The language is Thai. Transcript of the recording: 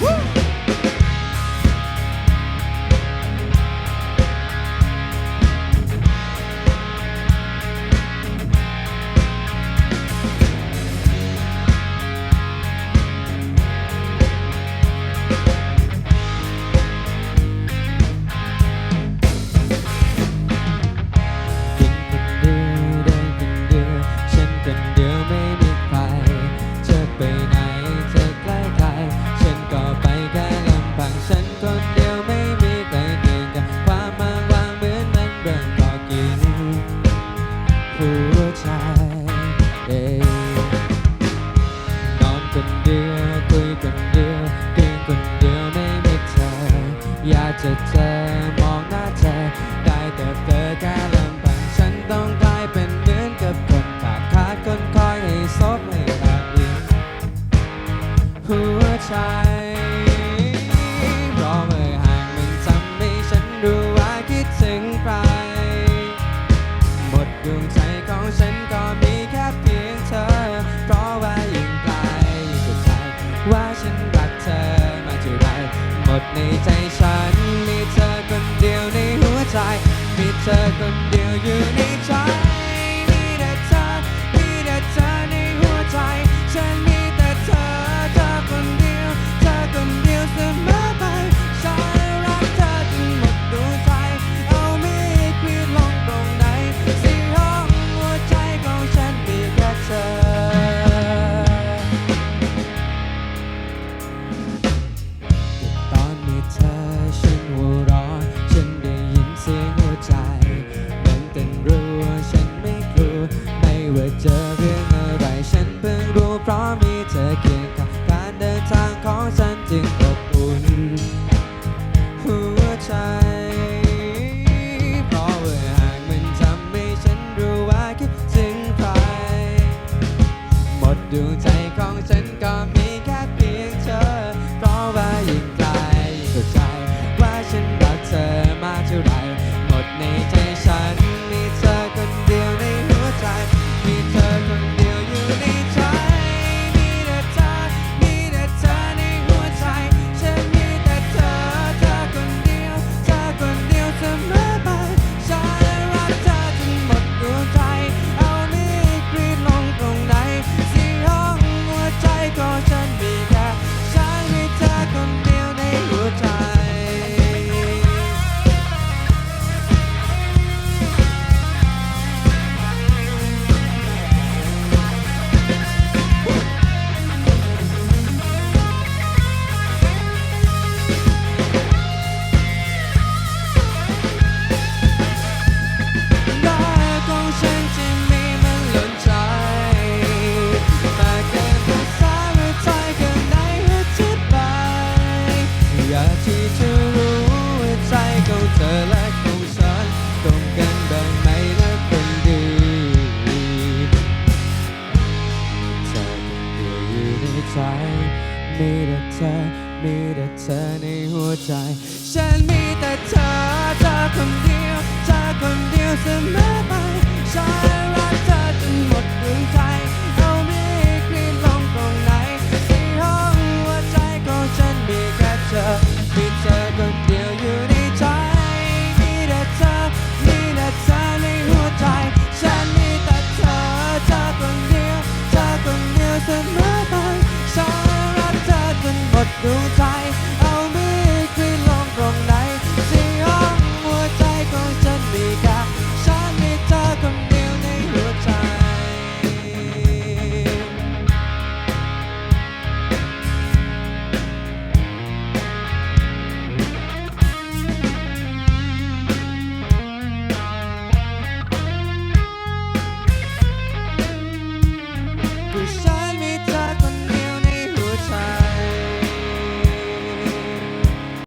Woo! จะเจอ มีเธอคนเดียวอยู่นี้ ว่าเจอเรื่องอะไรฉันเพิ่งรู้เพราะมีเธอเคียงข้างการเดินทางของฉันจึงอบอุ่นหัวใจเพราะว่าหากมันทำให้ฉันรู้ว่าคิดถึงใคร หมดดวใจของฉันก็มีแค่เพียงเธอ เพราะว่ายิ่ง เธอในหัวใจ ฉันมีแต่เธอเธอคนเดียวเธอคนเดียวเสมอไปใช่